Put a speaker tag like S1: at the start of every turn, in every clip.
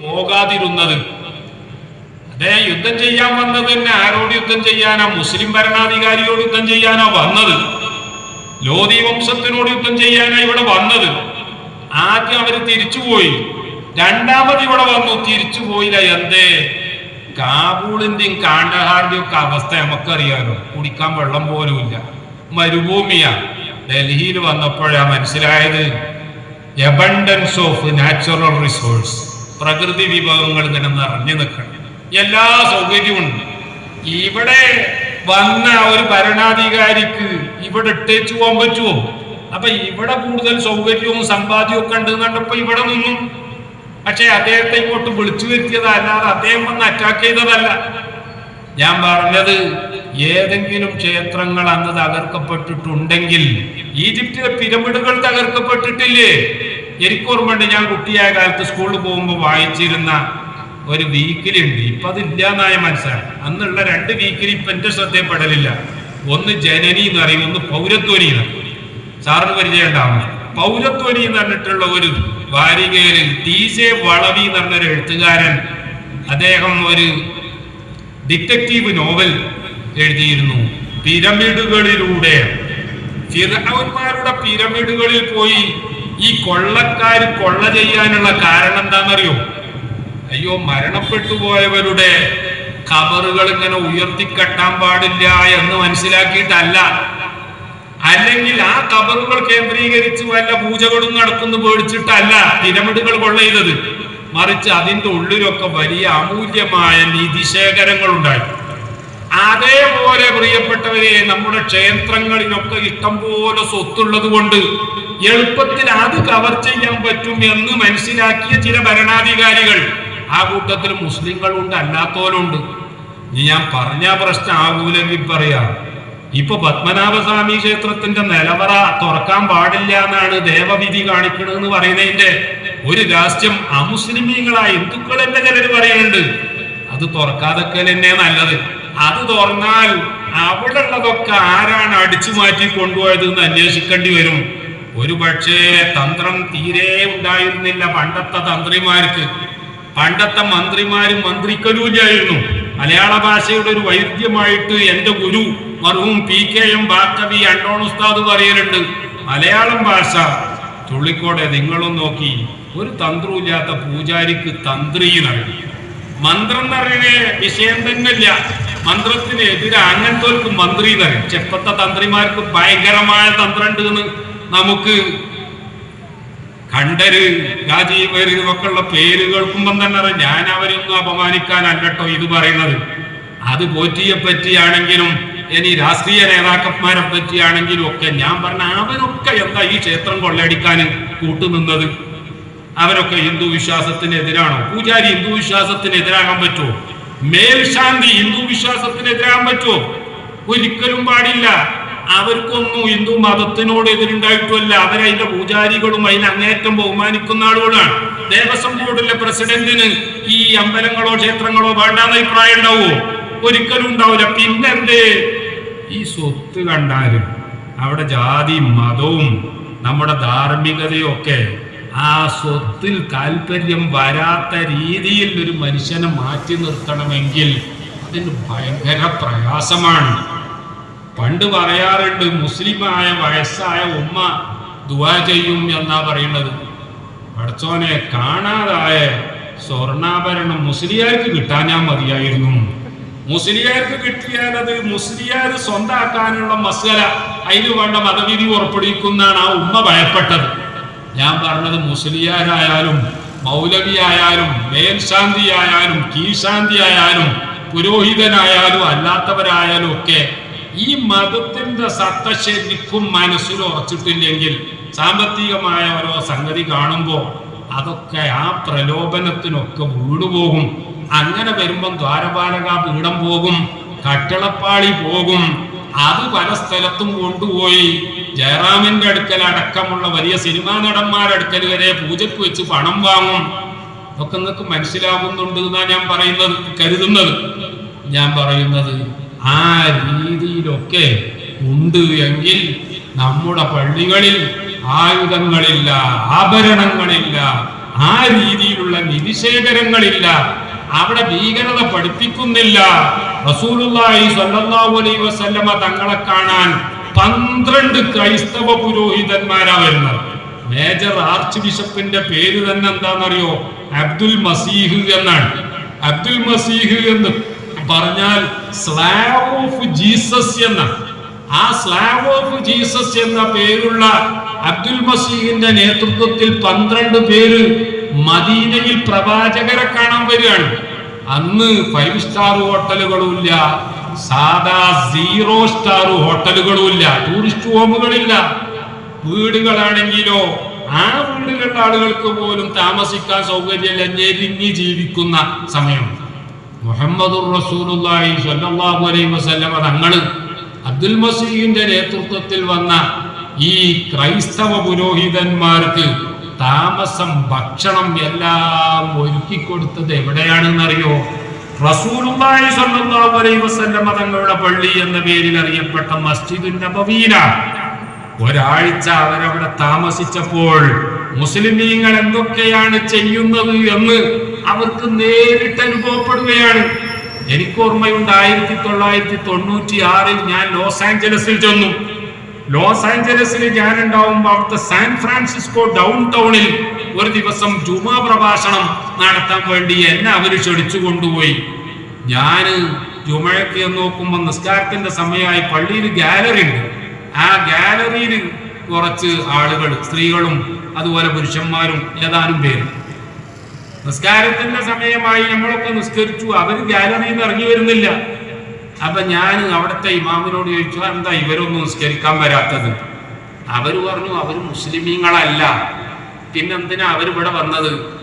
S1: പോകാതിരുന്നത്. അദ്ദേഹം യുദ്ധം ചെയ്യാൻ വന്നത് തന്നെ ആരോട് യുദ്ധം ചെയ്യാനാ? മുസ്ലിം ഭരണാധികാരിയോട് യുദ്ധം ചെയ്യാനാ വന്നത്. ലോധി വംശത്തിനോട് യുദ്ധം ചെയ്യാനാ ഇവിടെ വന്നത്. ആദ്യം അവർ തിരിച്ചുപോയി രണ്ടാമത് ഇവിടെ വന്നു. തിരിച്ചു പോയില്ല. എന്തേ? കാബൂളിന്റെയും കാണ്ടഹാറിന്റെയും ഒക്കെ അവസ്ഥ നമുക്കറിയാലോ. കുടിക്കാൻ വെള്ളം പോലും ഇല്ല. മരുഭൂമിയാ. ഡൽഹിയിൽ വന്നപ്പോഴാ മനസ്സിലായത്. എബണ്ടൻസ് ഓഫ് നാച്ചുറൽ റിസോഴ്സ് പ്രകൃതി വിഭവങ്ങൾ ഇങ്ങനെ നിറഞ്ഞു നിൽക്കണം. എല്ലാ സൗകര്യവും ഉണ്ട്. ഇവിടെ വന്ന ഒരു ഭരണാധികാരിക്ക് ഇവിടെ ഇട്ടേച്ചു പോകാൻ പറ്റുമോ? അപ്പൊ ഇവിടെ കൂടുതൽ സൗകര്യവും സമ്പാദ്യവും ഒക്കെ ഉണ്ട് കണ്ടപ്പോ ഇവിടെ നിന്നു. പക്ഷെ അദ്ദേഹത്തെ ഇങ്ങോട്ട് വിളിച്ചു വരുത്തിയതല്ലാതെ അദ്ദേഹം വന്ന് അറ്റാക്ക് ചെയ്തതല്ല. ഞാൻ പറഞ്ഞത് ഏതെങ്കിലും ക്ഷേത്രങ്ങൾ അന്ന് തകർക്കപ്പെട്ടിട്ടുണ്ടെങ്കിൽ ഈജിപ്തിലെ പിരമിഡുകൾ തകർക്കപ്പെട്ടിട്ടില്ലേ? എനിക്കോർമ്മയുണ്ട് ഞാൻ കുട്ടിയായ കാലത്ത് സ്കൂളിൽ പോകുമ്പോൾ വായിച്ചിരുന്ന ഒരു വീക്കിലി ഉണ്ട്. ഇപ്പൊ അതില്ല എന്നായ മനസ്സിലായി അന്നുള്ള രണ്ട് വീക്കിലി ഇപ്പൊ എന്റെ ശ്രദ്ധയപ്പെടലില്ല ഒന്ന് ജനനി എന്ന് പറയും ഒന്ന് പൗരത്വനി എന്ന് സാറിന് പരിചയം പൗരത്വനി എന്ന് പറഞ്ഞിട്ടുള്ള ഒരു വാരികയിൽ ടി ജെ വളവി എന്ന് പറഞ്ഞൊരു എഴുത്തുകാരൻ അദ്ദേഹം ഒരു ഡിറ്റക്റ്റീവ് നോവൽ എഴുതിയിരുന്നു. പിരമിഡുകളിലൂടെ. പിരമിഡുകളിൽ പോയി ഈ കൊള്ളക്കാർ കൊള്ള ചെയ്യാനുള്ള കാരണം എന്താണെന്നറിയോ? അയ്യോ മരണപ്പെട്ടു പോയവരുടെ കബറുകൾ ഇങ്ങനെ ഉയർത്തിക്കെട്ടാൻ പാടില്ല എന്ന് മനസ്സിലാക്കിയിട്ടല്ല. അല്ലെങ്കിൽ ആ കബറുകൾ കേന്ദ്രീകരിച്ച് വല്ല പൂജകളും നടക്കുന്നു പേടിച്ചിട്ടല്ല പിരമിഡുകൾ കൊള്ള ചെയ്തത്. മറിച്ച് അതിന്റെ ഉള്ളിലൊക്കെ വലിയ അമൂല്യമായ നിധിശേഖരങ്ങൾ ഉണ്ടായി അതേപോലെ പ്രിയപ്പെട്ടവരെ നമ്മുടെ ക്ഷേത്രങ്ങളിലൊക്കെ ഇഷ്ടംപോലെ സ്വത്തുള്ളത് കൊണ്ട് എളുപ്പത്തിൽ അത് കവർ ചെയ്യാൻ പറ്റും എന്ന് മനസ്സിലാക്കിയ ചില ഭരണാധികാരികൾ. ആ കൂട്ടത്തിൽ മുസ്ലിങ്ങളുണ്ട് അല്ലാത്തവരുണ്ട് ഞാൻ പറഞ്ഞ പ്രശ്നം ആകൂലെങ്കിൽ പറയാം ഇപ്പൊ പത്മനാഭസ്വാമി ക്ഷേത്രത്തിന്റെ നിലവറ തുറക്കാൻ പാടില്ല എന്നാണ് ദേവവിധി കാണിക്കണമെന്ന് പറയുന്നതിന്റെ ഒരു രാഷ്ട്രം അമുസ്ലിമീങ്ങളായ ഹിന്ദുക്കൾ തന്നെ ചിലർ പറയുന്നുണ്ട് അത് തുറക്കാതൊക്കെ തന്നെ നല്ലത്. അത് തുറന്നാൽ അവിടെ ഉള്ളതൊക്കെ ആരാണ് അടിച്ചു മാറ്റി കൊണ്ടുപോയത് എന്ന് അന്വേഷിക്കേണ്ടി വരും. ഒരു പക്ഷേ തന്ത്രം തീരെ ഉണ്ടായിരുന്നില്ല പണ്ടത്തെ തന്ത്രിമാർക്ക്. പണ്ടത്തെ മന്ത്രിമാരും മന്ത്രിക്കലൂല്ലായിരുന്നു മലയാള ഭാഷയുടെ ഒരു വൈദ്യമായിട്ട് എന്റെ ഗുരു മറുവും പി കെ എം ബാക്കവി അണ്ടോൺ പറയലുണ്ട്. മലയാളം ഭാഷ. തുള്ളിക്കോടെ നിങ്ങളും നോക്കി. ഒരു തന്ത്രമില്ലാത്ത പൂജാരിക്ക് തന്ത്രി നൽകി മന്ത്രം എന്ന് പറയുന്ന വിഷയം തന്നെ ഇല്ല മന്ത്രത്തിന് എതിരെ അങ്ങനത്തെ മന്ത്രി എന്നറിയും ചെപ്പത്തെ തന്ത്രിമാർക്ക് ഭയങ്കരമായ തന്ത്രം ഉണ്ട് എന്ന് നമുക്ക് കണ്ടര് രാജീവര് ഒക്കെ ഉള്ള പേര് കേൾക്കുമ്പം തന്നെ അറിയാം. ഞാൻ അവരൊന്നും അപമാനിക്കാനല്ലട്ടോ ഇത് പറയുന്നത്. അത് പോറ്റിയെ പറ്റിയാണെങ്കിലും ഇനി രാഷ്ട്രീയ നേതാക്കന്മാരെ പറ്റിയാണെങ്കിലും ഒക്കെ ഞാൻ പറഞ്ഞ അവരൊക്കെ എന്താ ഈ ക്ഷേത്രം കൊള്ളയടിക്കാൻ കൂട്ടുനിന്നത്? അവരൊക്കെ ഹിന്ദു വിശ്വാസത്തിനെതിരാണോ പൂജാരി ഹിന്ദു വിശ്വാസത്തിന് എതിരാകാൻ പറ്റുമോ? മേൽശാന്തി ഹിന്ദു വിശ്വാസത്തിന് എതിരാൻ പറ്റുമോ? ഒരിക്കലും പാടില്ല. അവർക്കൊന്നും ഹിന്ദു മതത്തിനോട് എതിരുണ്ടായിട്ടുമല്ല. അവരതിന്റെ പൂജാരികളും അതിന് അങ്ങേറ്റം ബഹുമാനിക്കുന്ന ആളുകളാണ്. ദേവസ്വം ബോർഡിലെ പ്രസിഡന്റിന് ഈ അമ്പലങ്ങളോ ക്ഷേത്രങ്ങളോ വേണ്ടാന്ന് അഭിപ്രായം ഉണ്ടാവുമോ? ഒരിക്കലും ഉണ്ടാവില്ല. പിന്നെന്തേ? ഈ സ്വത്ത് കണ്ടാലും അവിടെ ജാതി മതവും നമ്മുടെ ധാർമ്മികതയും ഒക്കെ ആ സ്വത്തിൽ താല്പര്യം വരാത്ത രീതിയിൽ ഒരു മനുഷ്യനെ മാറ്റി നിർത്തണമെങ്കിൽ അതിന് ഭയങ്കര പ്രയാസമാണ്. പണ്ട് പറയാറുണ്ട് മുസ്ലിമായ വയസ്സായ ഉമ്മ ദുവാ ചെയ്യും എന്നാ പറയുന്നത്. പഠിച്ചോനെ കാണാതായ സ്വർണാഭരണം മുസ്ലിയാർക്ക് കിട്ടാനാ മതിയായിരുന്നു. മുസ്ലിയാർക്ക് കിട്ടിയാൽ അത് മുസ്ലിയാർ സ്വന്തമാക്കാനുള്ള മസല അതിന് വേണ്ട മതവിധി ഉറപ്പെടുവിക്കുന്നാണ് ആ ഉമ്മ ഭയപ്പെട്ടത്. ഞാൻ പറഞ്ഞത് മുസ്ലിയാരായാലും മൗലവിയായാലും മേൽശാന്തിയായാലും കീഴ്ശാന്തിയായാലും പുരോഹിതനായാലും അല്ലാത്തവരായാലും ഒക്കെ ഈ മതത്തിന്റെ സത്ത ശരിക്കും മനസ്സിൽ ഉറച്ചിട്ടില്ലെങ്കിൽ സാമ്പത്തികമായ ഓരോ സംഗതി കാണുമ്പോൾ അതൊക്കെ ആ പ്രലോഭനത്തിനൊക്കെ വീണുപോകും. അങ്ങനെ വരുമ്പം ദ്വാരപാലക പീഠം പോകും കട്ടിളപ്പാളി പോകും. അത് പല സ്ഥലത്തും കൊണ്ടുപോയി ജയറാമിന്റെ അടുക്കൽ അടക്കമുള്ള വലിയ സിനിമാ നടന്മാരടുക്കൽ വരെ പൂജക്ക് വെച്ച് പണം വാങ്ങും. ഒക്കെ നിങ്ങൾക്ക് മനസ്സിലാകുന്നുണ്ട് എന്നാ ഞാൻ പറയുന്നത് കരുതുന്നത്. ഞാൻ പറയുന്നത് ആ രീതിയിലൊക്കെ ഉണ്ട് എങ്കിൽ നമ്മുടെ പള്ളികളിൽ ആയുധങ്ങളില്ല ആഭരണങ്ങളില്ല ആ രീതിയിലുള്ള നിധിശേഖരങ്ങളില്ല അവിടെ ഭീകരത പഠിപ്പിക്കുന്നില്ല. റസൂലുള്ളാഹി സ്വല്ലല്ലാഹു അലൈഹി വസല്ലമ തങ്ങളെ കാണാൻ പന്ത്രണ്ട് ക്രൈസ്തവ പുരോഹിതന്മാരാ വരുന്നത്. മേജർ ആർച്ച് ബിഷപ്പിന്റെ പേര് തന്നെ എന്താണെന്നറിയോ? അബ്ദുൽ മസീഹ് എന്നാണ്. അബ്ദുൽ മസീഹ് എന്ന് പറഞ്ഞാൽ സ്ലാവ് ഓഫ് ജീസസ് എന്ന ആ സ്ലാവ് ഓഫ് ജീസസ് എന്ന പേരുള്ള അബ്ദുൽ മസീഹിന്റെ നേതൃത്വത്തിൽ പന്ത്രണ്ട് പേര് മദീനയിൽ പ്രവാചകരെ കാണാൻ വരികയാണ്. അന്ന് ഫൈവ് സ്റ്റാർ ഹോട്ടലുകളുമില്ല സാധാ സീറോ സ്റ്റാർ ഹോട്ടലുകളുമില്ല ടൂറിസ്റ്റ് ഹോമുകളില്ല. വീടുകളാണെങ്കിലോ ആ വീടുകളുടെ ആളുകൾക്ക് പോലും താമസിക്കാൻ സൗകര്യമില്ല ഞെരിഞ്ഞ് ജീവിക്കുന്ന സമയം. മുഹമ്മദുർ റസൂലുള്ളാഹി സ്വല്ലല്ലാഹു അലൈഹി വസല്ലമ തങ്ങൾ. അബ്ദുൽ മസീഹിന്റെ നേതൃത്വത്തിൽ വന്ന ഈ ക്രൈസ്തവ പുരോഹിതന്മാർക്ക് താമസം ഭക്ഷണം എല്ലാം ഒരുക്കി കൊടുത്തത് എവിടെയാണെന്നറിയോ? റസൂലുള്ളാഹി സ്വല്ലല്ലാഹു അലൈഹി വസല്ലം തങ്ങളുടെ പള്ളി എന്ന പേരിൽ അറിയപ്പെട്ട മസ്ജിദുൻ നബവിയിലാണ് ഒരാഴ്ച അവരവിടെ താമസിച്ചപ്പോൾ മുസ്ലിമീങ്ങൾ എന്തൊക്കെയാണ് ചെയ്യുന്നത് എന്ന് അവർക്ക് നേരിട്ട് അനുഭവപ്പെടുകയാണ്. എനിക്ക് ഓർമ്മയുണ്ട് ആയിരത്തി തൊള്ളായിരത്തി തൊണ്ണൂറ്റി ആറിൽ ഞാൻ ലോസ് ആഞ്ചലസിൽ ചെന്നു. ലോസ് ആഞ്ചലസിൽ ഞാൻ ഉണ്ടാവുമ്പോൾ അവിടുത്തെ സാൻ ഫ്രാൻസിസ്കോ ഡൗൺ ടൗണിൽ ഒരു ദിവസം ജുമാ പ്രഭാഷണം നടത്താൻ വേണ്ടി എന്നെ അവർ ക്ഷണിച്ചു കൊണ്ടുപോയി. ഞാൻ ജുമഴക്ക് നോക്കുമ്പോൾ നിസ്കാരത്തിന്റെ സമയമായി പള്ളിയിൽ ഗാലറി ഉണ്ട്. ആ ഗാലറിയിൽ കുറച്ച് ആളുകൾ സ്ത്രീകളും അതുപോലെ പുരുഷന്മാരും ഏതാനും പേരും. നിസ്കാരത്തിന്റെ സമയമായി നമ്മളൊക്കെ നിസ്കരിച്ചു. അവർ ഗാലറിയിൽ നിന്ന് ഇറങ്ങി വരുന്നില്ല. അപ്പൊ ഞാൻ അവിടുത്തെ ഇമാമിനോട് ചോദിച്ചു എന്താ ഇവരൊന്നും നിസ്കരിക്കാൻ വരാത്തത്? അവർ പറഞ്ഞു അവർ മുസ്ലിമീങ്ങളല്ല. പിന്നെന്തിനാ അവരിവിടെ വന്നത്?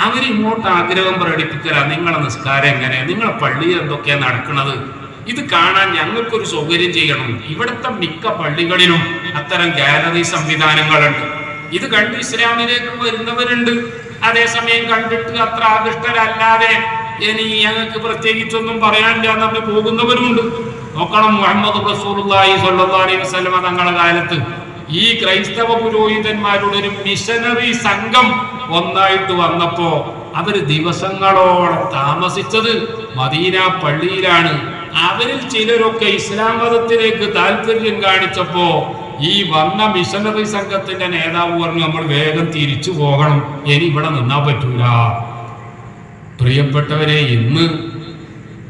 S1: അവർ ഇങ്ങോട്ട് ആഗ്രഹം പ്രകടിപ്പിക്കല നിങ്ങളെ നിസ്കാരം എങ്ങനെ? നിങ്ങളെ പള്ളിയിൽ എന്തൊക്കെയാണ് നടക്കുന്നത് ഇത് കാണാൻ ഞങ്ങൾക്കൊരു സൗകര്യം ചെയ്യണം. ഇവിടുത്തെ മിക്ക പള്ളികളിലും അത്തരം ഗാലറി സംവിധാനങ്ങളുണ്ട്. ഇത് കണ്ട് ഇസ്ലാമിലേക്ക് വരുന്നവരുണ്ട്. അതേസമയം കണ്ടിട്ട് അത്ര ആകൃഷ്ടരല്ലാതെ ഇനി ഞങ്ങൾക്ക് പ്രത്യേകിച്ചൊന്നും പറയാനില്ല പറഞ്ഞ് പോകുന്നവരുമുണ്ട്. നോക്കണം മുഹമ്മദ് റസൂലുള്ളാഹി സ്വല്ലല്ലാഹു അലൈഹി തങ്ങളുടെ കാലത്ത് ഈ ക്രൈസ്തവ പുരോഹിതന്മാരുടെ ഒരു മിഷനറി സംഘം ഒന്നായിട്ട് വന്നപ്പോ അവർ ദിവസങ്ങളോളം താമസിച്ചത് മദീന പള്ളിയിലാണ്. അവരിൽ ചിലരൊക്കെ ഇസ്ലാം മതത്തിലേക്ക് താല്പര്യം കാണിച്ചപ്പോ ഈ വന്ന മിഷനറി സംഘത്തിന്റെ നേതാവ് പറഞ്ഞു നമ്മൾ വേഗം തിരിച്ചു പോകണം. ഇനി ഇവിടെ നിന്നാ പറ്റൂല. പ്രിയപ്പെട്ടവരെ ഇന്ന്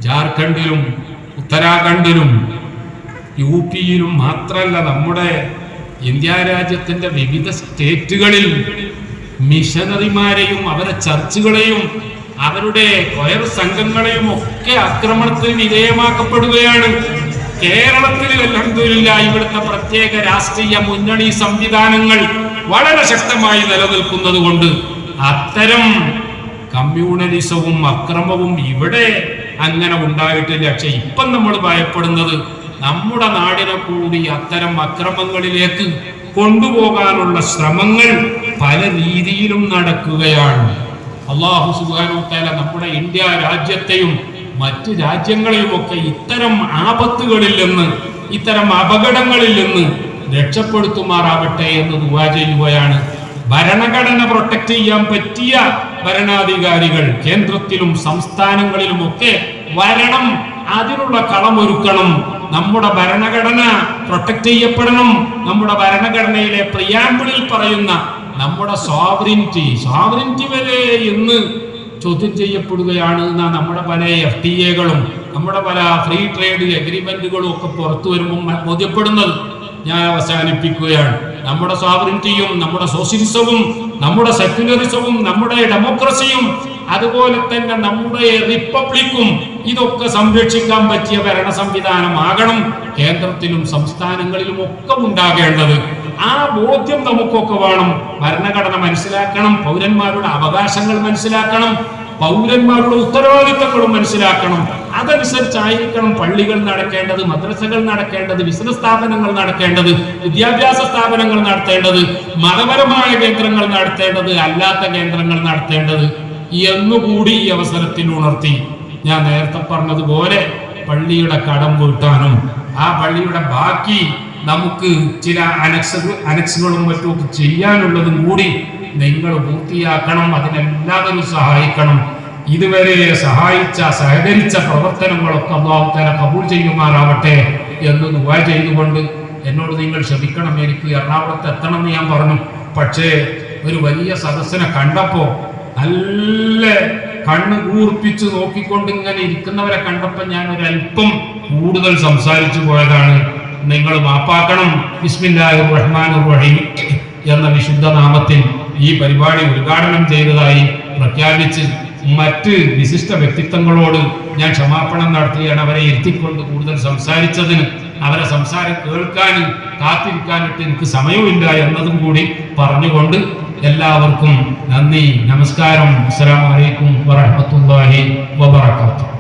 S1: ജാർഖണ്ഡിലും ഉത്തരാഖണ്ഡിലും യു പിയിലും മാത്രമല്ല നമ്മുടെ ഇന്ത്യ രാജ്യത്തിന്റെ വിവിധ സ്റ്റേറ്റുകളിൽ മിഷനറിമാരെയും അവരെ ചർച്ചുകളെയും അവരുടെ കൊയർ സംഘങ്ങളെയും ഒക്കെ ആക്രമണത്തിന് വിധേയമാക്കപ്പെടുകയാണ്. കേരളത്തിൽ അലഹദില്ല ഇവിടുത്തെ പ്രത്യേക രാഷ്ട്രീയ മുന്നണി സംവിധാനങ്ങൾ വളരെ ശക്തമായി നിലനിൽക്കുന്നത് കൊണ്ട് അത്തരം കമ്മ്യൂണലിസവും അക്രമവും ഇവിടെ അങ്ങനെ ഉണ്ടായിട്ടില്ല. പക്ഷെ ഇപ്പം നമ്മൾ ഭയപ്പെടുന്നത് നമ്മുടെ നാടിനെ കൂടി അത്തരം അക്രമങ്ങളിലേക്ക് കൊണ്ടുപോകാനുള്ള ശ്രമങ്ങൾ പല രീതിയിലും നടക്കുകയാണ്. അള്ളാഹു സുഖാനോത്തല നമ്മുടെ ഇന്ത്യ രാജ്യത്തെയും മറ്റ് രാജ്യങ്ങളെയും ഒക്കെ ഇത്തരം ആപത്തുകളിൽ നിന്ന് ഇത്തരം അപകടങ്ങളിൽ നിന്ന് രക്ഷപ്പെടുത്തുമാറാവട്ടെ എന്ന് ദുവാ ചെയ്യുകയാണ്. ഭരണഘടന പ്രൊട്ടക്ട് ചെയ്യാൻ പറ്റിയ ഭരണാധികാരികൾ കേന്ദ്രത്തിലും സംസ്ഥാനങ്ങളിലും ഒക്കെ വരണം. അതിനുള്ള കളമൊരുക്കണം. നമ്മുടെ ഭരണഘടന പ്രൊട്ടക്ട് ചെയ്യപ്പെടണം. നമ്മുടെ ഭരണഘടനയിലെ പ്രിയാമ്പിളിൽ പറയുന്ന നമ്മുടെ സോവറിന്റി സോവറിന്റി വരെ എന്ന് ചോദ്യം ചെയ്യപ്പെടുകയാണ് എന്നാ നമ്മുടെ പല എഫ് ടി എകളും നമ്മുടെ പല ഫ്രീ ട്രേഡ് എഗ്രിമെന്റുകളും ഒക്കെ പുറത്തു വരുമ്പോൾ ബോധ്യപ്പെടുന്നത്. ഞാൻ അവസാനിപ്പിക്കുകയാണ്. നമ്മുടെ സ്വാതന്ത്ര്യവും നമ്മുടെ സോഷ്യലിസവും നമ്മുടെ സെക്യുലറിസവും നമ്മുടെ ഡെമോക്രസിയും അതുപോലെ തന്നെ നമ്മുടെ റിപ്പബ്ലിക്കും ഇതൊക്കെ സംരക്ഷിക്കാൻ പറ്റിയ ഭരണ സംവിധാനമാകണം കേന്ദ്രത്തിലും സംസ്ഥാനങ്ങളിലും ഒക്കെ ഉണ്ടാകേണ്ടത്. ആ ബോധ്യം നമുക്കൊക്കെ വേണം. ഭരണഘടന മനസ്സിലാക്കണം പൗരന്മാരുടെ അവകാശങ്ങൾ മനസ്സിലാക്കണം. പൗരന്മാരുടെ ഉത്തരവാദിത്തങ്ങളും മനസ്സിലാക്കണം. അതനുസരിച്ചായിരിക്കണം പള്ളികൾ നടക്കേണ്ടത് മദ്രസകൾ നടക്കേണ്ടത് ബിസിനസ് സ്ഥാപനങ്ങൾ നടക്കേണ്ടത് വിദ്യാഭ്യാസ സ്ഥാപനങ്ങൾ നടത്തേണ്ടത് മതപരമായ കേന്ദ്രങ്ങൾ നടത്തേണ്ടത് അല്ലാത്ത കേന്ദ്രങ്ങൾ നടത്തേണ്ടത് എന്നുകൂടി ഈ അവസരത്തിൽ ഉണർത്തി. ഞാൻ നേരത്തെ പറഞ്ഞതുപോലെ പള്ളിയുടെ കടം വീട്ടാനും ആ പള്ളിയുടെ ബാക്കി നമുക്ക് ചില അനക്സ അനക്സുകളും മറ്റുമൊക്കെ ചെയ്യാനുള്ളതും കൂടി നിങ്ങൾ പൂർത്തിയാക്കണം അതിനെല്ലാവരും സഹായിക്കണം. ഇതുവരെ സഹായിച്ച സഹകരിച്ച പ്രവർത്തനങ്ങളൊക്കെ അള്ളാഹുത്തല കബൂൾ ചെയ്യുമാറാവട്ടെ എന്ന് ദുബായ് ചെയ്തുകൊണ്ട് എന്നോട് നിങ്ങൾ ക്ഷമിക്കണം എനിക്ക് എറണാകുളത്ത് എത്തണം എന്ന് ഞാൻ പറഞ്ഞു. പക്ഷേ ഒരു വലിയ സദസ്സിനെ കണ്ടപ്പോൾ നല്ല കണ്ണ് കൂർപ്പിച്ച് നോക്കിക്കൊണ്ട് ഇങ്ങനെ ഇരിക്കുന്നവരെ കണ്ടപ്പോൾ ഞാൻ ഒരു അല്പം കൂടുതൽ സംസാരിച്ചു പോയതാണ്. നിങ്ങൾ മാപ്പാക്കണം. ബിസ്മില്ലാഹിർ റഹ്മാൻ റഹീം എന്ന വിശുദ്ധ നാമത്തിൽ ഈ പരിപാടി ഉദ്ഘാടനം ചെയ്തതായി പ്രഖ്യാപിച്ച് മറ്റ് വിശിഷ്ട വ്യക്തിത്വങ്ങളോട് ഞാൻ ക്ഷമാപണം നടത്തുകയാണ്. അവരെ ഇരുത്തിക്കൊണ്ട് കൂടുതൽ സംസാരിച്ചതിന് അവരെ സംസാരം കേൾക്കാനും കാത്തിരിക്കാനിട്ട് എനിക്ക് സമയമില്ല എന്നതും കൂടി പറഞ്ഞുകൊണ്ട് എല്ലാവർക്കും നന്ദി നമസ്കാരം. അസ്സാം വലൈക്കും വറഹ്മത്തുള്ളാഹി വബറകാതുഹു.